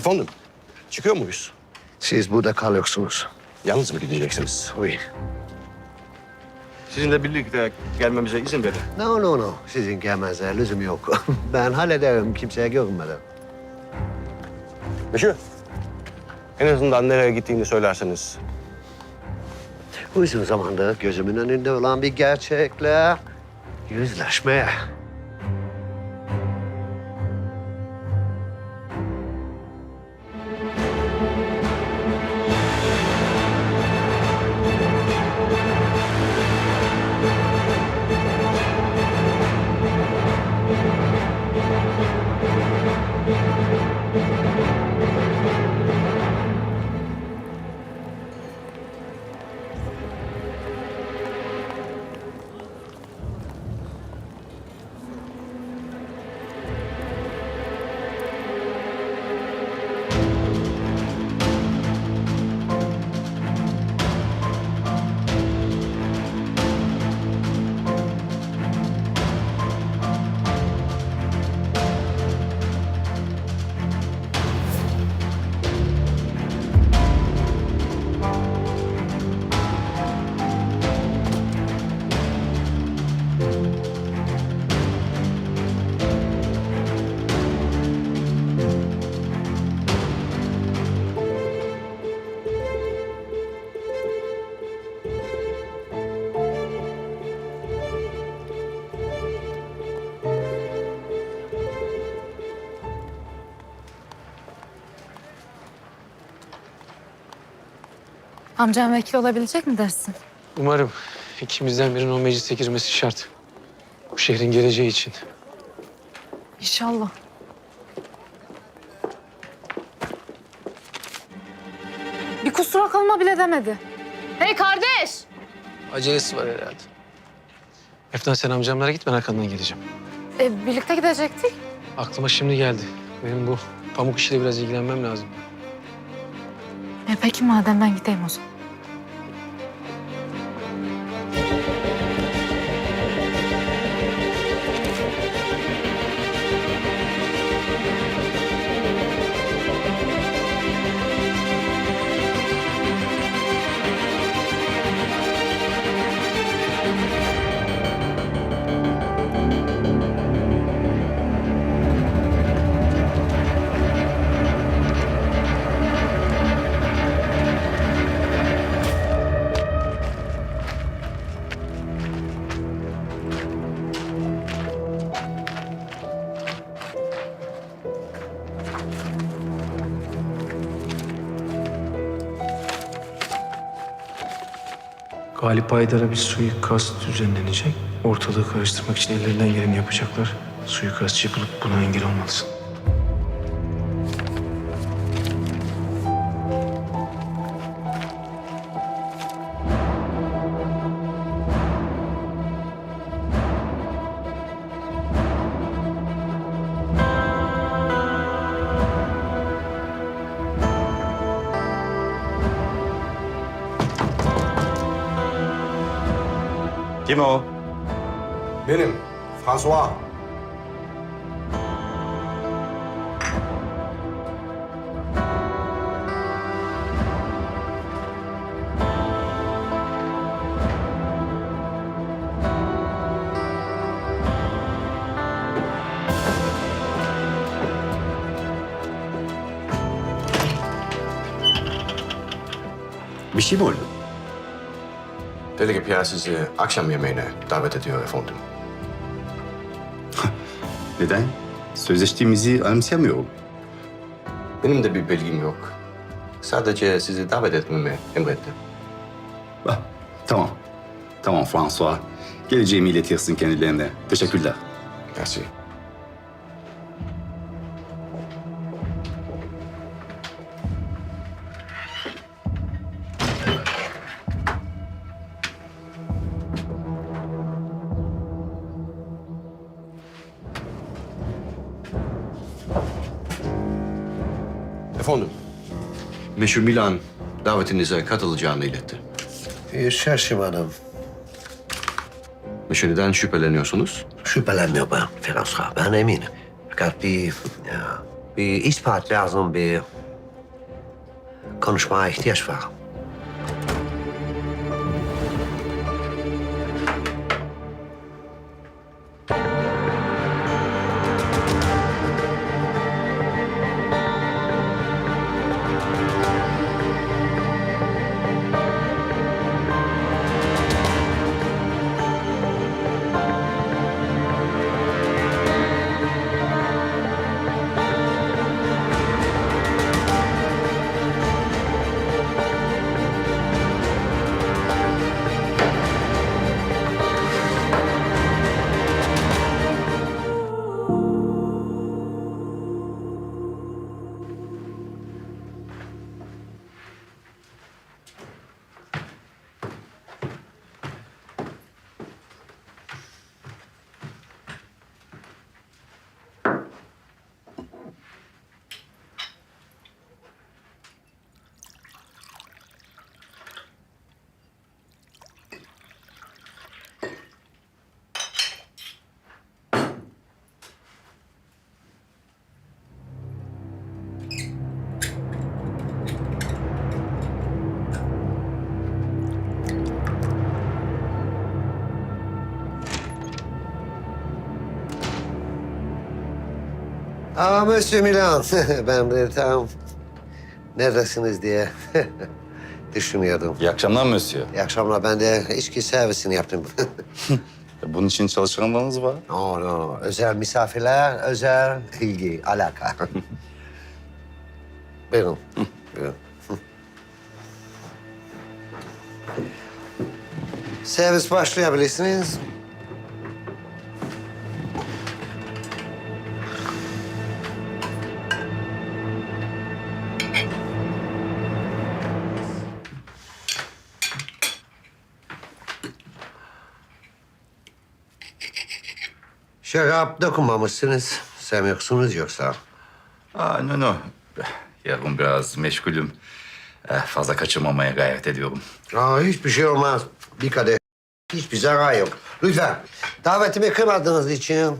Efendim, çıkıyor muyuz? Siz burada kalıyorsunuz. Yalnız mı gideceksiniz? Oui. Sizinle birlikte gelmemize izin verin. No, no, no. Sizin gelmenize lüzum yok. ben hallederim kimseye görünmeden. Monsieur, en azından nereye gittiğini söylerseniz. Uzun zamandır gözümün önünde olan bir gerçekle yüzleşmeye. Amcam vekil olabilecek mi dersin? Umarım ikimizden birinin o meclise girmesi şart. Bu şehrin geleceği için. İnşallah. Bir kusura kalma bile demedi. Hey kardeş! Acelesi var herhalde. Efnan sen amcamlara git ben arkandan geleceğim. E, birlikte gidecektik. Aklıma şimdi geldi. Benim bu pamuk işiyle biraz ilgilenmem lazım. E, peki madem ben gideyim o zaman. Galip Aydar'a bir suikast düzenlenecek. Ortalığı karıştırmak için ellerinden geleni yapacaklar. Suikastçı bulup buna engel olmalısın. Kim o? Benim, François. Bir şey mi oldu? Delege Pierre sizi akşam yemeğine davet ediyor efendim. Neden? Sözleştiğimizi anımsayamıyorum. Benim de bir bilgim yok. Sadece sizi davet etmemi emretti. Ah, tamam. Tamam François. Geleceğimi iletirsin kendilerine. Teşekkürler. Merci. Efendim, Meşhur Milan davetinize katılacağını iletti. Ee, şaşırmadım. Meşhur neden şüpheleniyorsunuz? Şüphelenmiyor ben François. Ben eminim. Fakat bir, ya, Bir ispat lazım, bir konuşmaya ihtiyaç var. Aa, Monsieur Milan. ben de tam neredesiniz diye düşünüyordum. İyi akşamlar Monsieur. İyi akşamlar. Ben de içki servisini yaptım. Bunun için çalışanlarınız var. no, no. Özel misafirler, özel ilgi, alaka. Buyurun. Buyurun. Servis başlayabilirsiniz. Şarap dokunmamışsınız. Sevmiyorsunuz yoksa. Aa, no no. Yarın biraz meşgulüm. Eh, fazla kaçırmamaya gayret ediyorum. Aa, hiçbir şey olmaz. Bir kadeh. Hiçbir zarar yok. Lütfen. Davetimi kırmadığınız için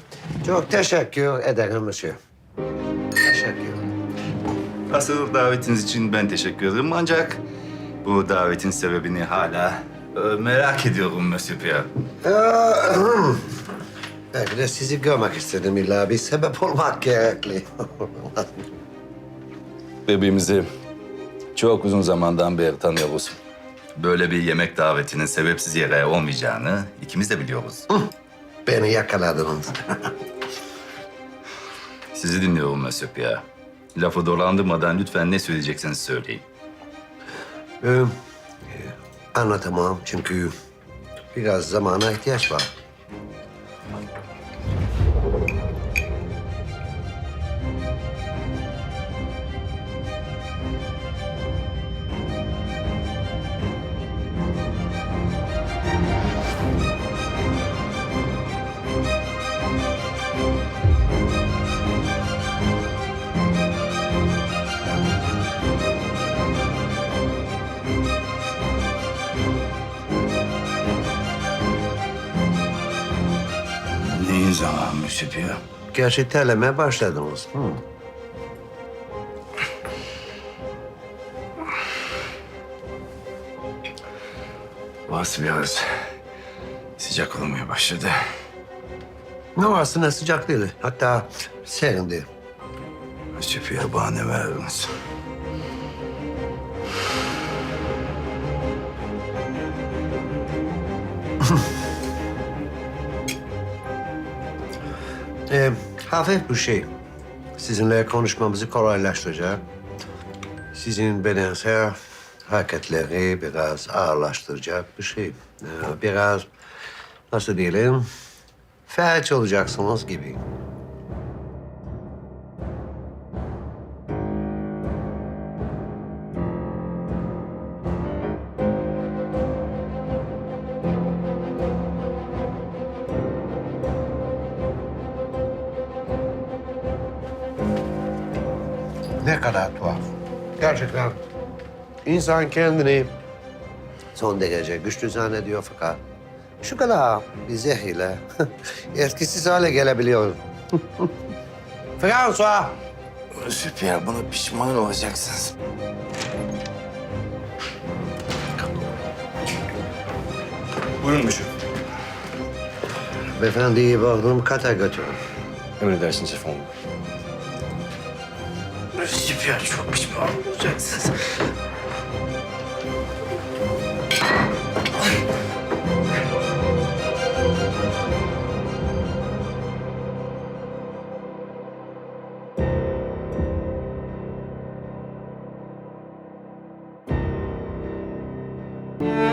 çok teşekkür ederim monsieur. Teşekkür. Asıl davetiniz için ben teşekkür ederim ancak bu davetin sebebini hala e, merak ediyorum Monsieur Pierre. Ee, De sizi görmek istedim illa bir sebep olmak gerekli. Birbirimizi çok uzun zamandan beri tanıyoruz. Böyle bir yemek davetinin sebepsiz yere olmayacağını ikimiz de biliyoruz. Beni yakaladınız. Sizi dinliyorum Monsieur Pierre. Lafı dolandırmadan lütfen ne söyleyecekseniz söyleyin. Ee, anlatamam çünkü biraz zamana ihtiyaç var. thank you Pierre? Gerçi terlemeye başladınız. Hı. Burası biraz sıcak olmaya başladı. No, aslında sıcak değil. Hatta serindi. Monsieur Pierre bana ne verdiniz? Ee, hafif bir şey. Sizinle konuşmamızı kolaylaştıracak. Sizin bedensel hareketleri biraz ağırlaştıracak bir şey. Ee, biraz nasıl diyelim felç olacaksınız gibi. Ne kadar tuhaf. Gerçekten insan kendini son derece güçlü zannediyor fakat şu kadar bir zehirle etkisiz hale gelebiliyor. François, Süper, buna pişman olacaksınız. Buyurun Mişo. Beyefendiyi bağladığım kata götürün. Emredersiniz efendim. Müzip ya çok pişman olacaksınız. Yeah.